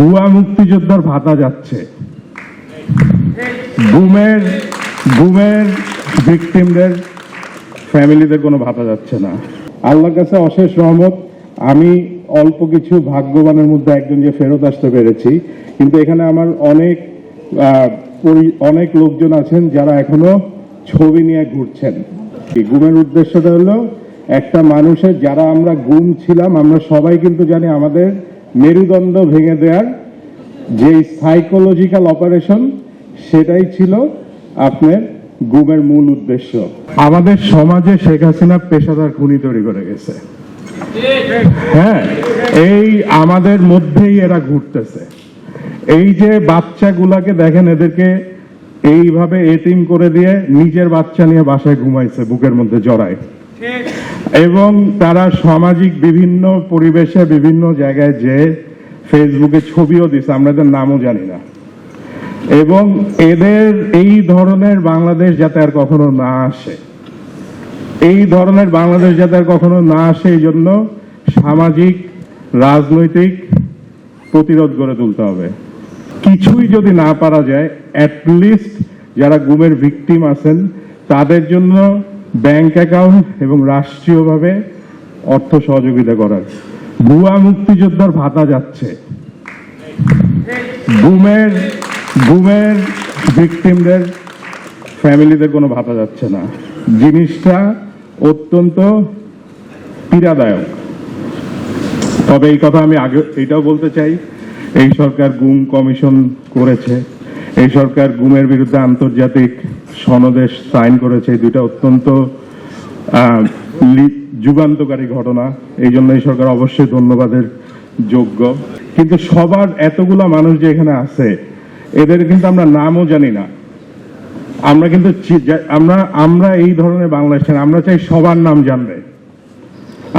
ভুয়া মুক্তিযোদ্ধার ভাতা যাচ্ছে। গুমের গুমের ভিকটিমদের ফ্যামিলিদের কোনো ভাতা যাচ্ছে না। আল্লাহর কাছে অশেষ রহমত, আমি অল্প কিছু ভাগ্যবানের মধ্যে একজন যে ফেরত আসতে পেরেছি, কিন্তু এখানে আমার অনেক অনেক লোকজন আছেন যারা এখনও ছবি নিয়ে ঘুরছেন। গুমের উদ্দেশ্যটা হলো, একটা মানুষের, যারা আমরা গুম ছিলাম, আমরা সবাই কিন্তু জানি আমাদের মেরুদণ্ড ভেঙে দেওয়ার যে সাইকোলজিক্যাল অপারেশন সেটাই ছিল আপনার গুমের মূল উদ্দেশ্য। আমাদের সমাজে শেখ হাসিনা পেশাদার খুনি তৈরি করে গেছে। হ্যাঁ এই আমাদের মধ্যেই এরা ঘুরতেছে। এই যে বাচ্চাগুলাকে দেখেন, এদেরকে এইভাবে এটিম করে দিয়ে নিজের বাচ্চা নিয়ে বাসায় ঘুমাইছে, বুকের মধ্যে জড়ায়। এবং তারা সামাজিক বিভিন্ন পরিবেশে বিভিন্ন জায়গায় যে ফেসবুকে ছবিও দিছে, আমরা এদের নামও জানি না। এবং এদের এই ধরনের বাংলাদেশ যাতে আর কখনো না আসে। এই ধরনের বাংলাদেশ যাতে আর কখনো না আসে, এই জন্য সামাজিক, রাজনৈতিক প্রতিরোধ গড়ে তুলতে হবে। কিছুই যদি না পারা যায় অ্যাটলিস্ট যারা গুমের ভিকটিম আছেন, তাদের জন্য ব্যাংক অ্যাকাউন্ট এবং রাষ্ট্রীয়ভাবে অর্থ সহযোগিতা করার। ভুয়া মুক্তিযোদ্ধার ভাতা যাচ্ছে। গুমের গুমের ভিকটিমদের ফ্যামিলিদের কোনো ভাতা যাচ্ছে না। জিনিসটা অত্যন্ত পীড়াদায়ক। তবে এই কথা আমি আগে, এটাও বলতে চাই, এই সরকার গুম কমিশন করেছে। এই সরকার গুমের বিরুদ্ধে আন্তর্জাতিক সনদেশ সাইন করেছে। দুইটা অত্যন্ত যুগান্তকারী ঘটনা। এই জন্য এই সরকার অবশ্যই ধন্যবাদের যোগ্য। কিন্তু সবার এতগুলা মানুষ যে এখানে আছে, এদের কিন্তু আমরা নামও জানি না। আমরা কিন্তু আমরা আমরা এই ধরনের বাংলাদেশের আমরা চাই সবার নাম জানবে।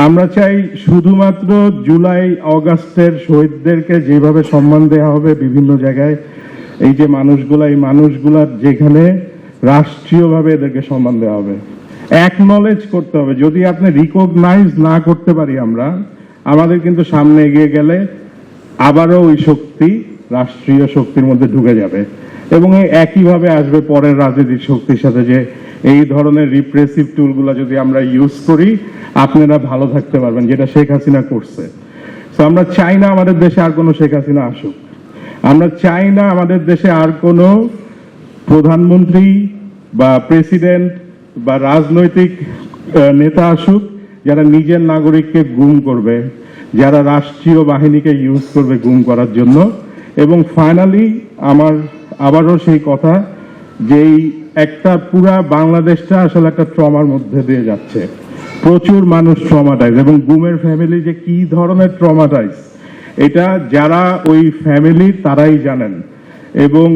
আমরা চাই শুধুমাত্র জুলাই, অগাস্টের শহীদদেরকে যেভাবে সম্মান দেওয়া হবে বিভিন্ন জায়গায়, এই যে মানুষগুলা, এই মানুষগুলার যেখানে রাষ্ট্রীয়ভাবে এদেরকে সম্মান দেওয়া হবে। একনলেজ করতে হবে। যদি আপনি রিকগনাইজ না করতে পারি আমরা, আমাদের কিন্তু সামনে এগিয়ে গেলে আবারও ওই শক্তি রাষ্ট্রীয় শক্তির মধ্যে ঢুকে যাবে। এবং একইভাবে আসবে পরের রাজনৈতিক শক্তির সাথে যে এই ধরনের রিপ্রেসিভ টুলগুলো যদি আমরা ইউজ করি, আপনারা ভালো থাকতে পারবেন, যেটা শেখ হাসিনা করছে। তো আমরা চাই না আমাদের দেশে আর কোনো শেখ হাসিনা আসুক। আমরা চাই না আমাদের দেশে আর কোনো প্রধানমন্ত্রী বা প্রেসিডেন্ট বা রাজনৈতিক নেতা আসুক, যারা নিজের নাগরিককে গুম করবে, যারা রাষ্ট্রীয় বাহিনীকে ইউজ করবে গুম করার জন্য। এবং ফাইনালি আমার আবারও সেই কথা যেই একটা পুরা বাংলাদেশটা আসলে একটা ট্রমার মধ্যে দিয়ে যাচ্ছে। প্রচুর মানুষ ট্রমাটাইজ এবং গুমের ফ্যামিলি যে কি ধরনের ট্রমাটাইজ এটা যারা ওই ফ্যামিলি তারাই জানেন। এবং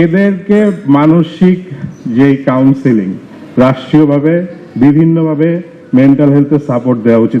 এদেরকে মানসিক যে কাউন্সিলিং রাষ্ট্রীয়ভাবে বিভিন্নভাবে মেন্টাল হেলথের সাপোর্ট দেওয়া উচিত।